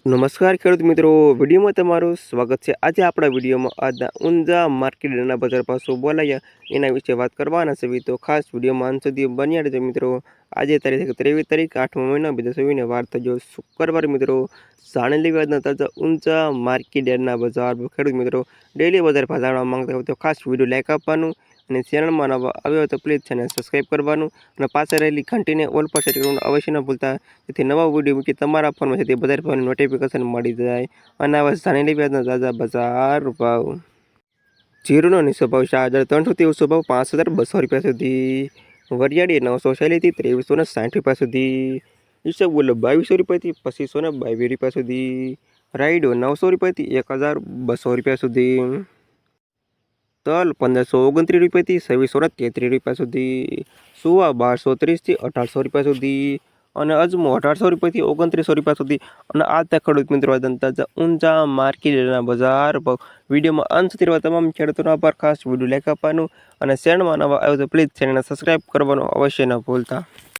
નમસ્કાર ખેડૂત મિત્રો, વિડીયોમાં તમારું સ્વાગત છે. આજે આપણા વિડીયોમાં આજના ઊંઝા માર્કેટના બજાર પાસો બોલાયા. એના વિશે વાત કરવાના છે. તો ખાસ વિડીયોમાં અંત સુધી બન્યા રહેજો મિત્રો. આજે તારીખ ત્રેવીસ તારીખ, આઠમો મહિનો, બીજા સવીને વાર થયો શુક્રવાર મિત્રો. જાણી લેવી આજના તાજા ઊંઝા માર્કેટના બજાર ખેડૂત મિત્રો ડેલી બજાર ભાવ જાણવા માંગતા હોય તો ખાસ વીડિયો લાઈક આપવાનું. અને ચેનલમાં નવા આવ્યો તો પ્લીઝ ચેનલ સબસ્ક્રાઈબ કરવાનું અને પાસે રહેલી ઘંટીને ઓલ પર સેટ કરવાનું અવશ્ય ન ભૂલતા. જેથી નવા વીડિયો મૂકી તમારા ફોનમાં છે તે બધા ભાવની નોટિફિકેશન મળી જાય. અને આવા જાણી લેવી આજના તાજા બજાર ભાવ. જીરુનો નીચો ભાવ ચાર હજાર ત્રણસોથી ઊંચો ભાવ પાંચ હજાર બસો રૂપિયા સુધી. વરિયાળી નવસો શૈલીથી ત્રેવીસો ને સાઠ રૂપિયા સુધી. ઈસબગુલ બાવીસો રૂપિયાથી પચીસો ને બાવીસ રૂપિયા સુધી. રાઈડો નવસો રૂપિયાથી એક હજાર બસો રૂપિયા સુધી. તલ પંદરસો ઓગણત્રીસ રૂપિયાથી છવ્વીસો ને તેત્રીસ રૂપિયા સુધી, સુવા બારસો ત્રીસથી અઢારસો રૂપિયા સુધી અને અજમો અઢારસો રૂપિયાથી ઓગણત્રીસો રૂપિયા સુધી. અને આ ત્યાં ખેડૂત મિત્રો તાજા ઊંચા માર્કેટના બજાર વિડીયોમાં અંત સુધી તમામ ખેડૂતોનો આભાર. ખાસ વીડિયો લાઈક આપવાનું અને ચેનલમાં નવા આવ્યો તો પ્લીઝ ચેનલને સબસ્ક્રાઈબ કરવાનું અવશ્ય ન ભૂલતા.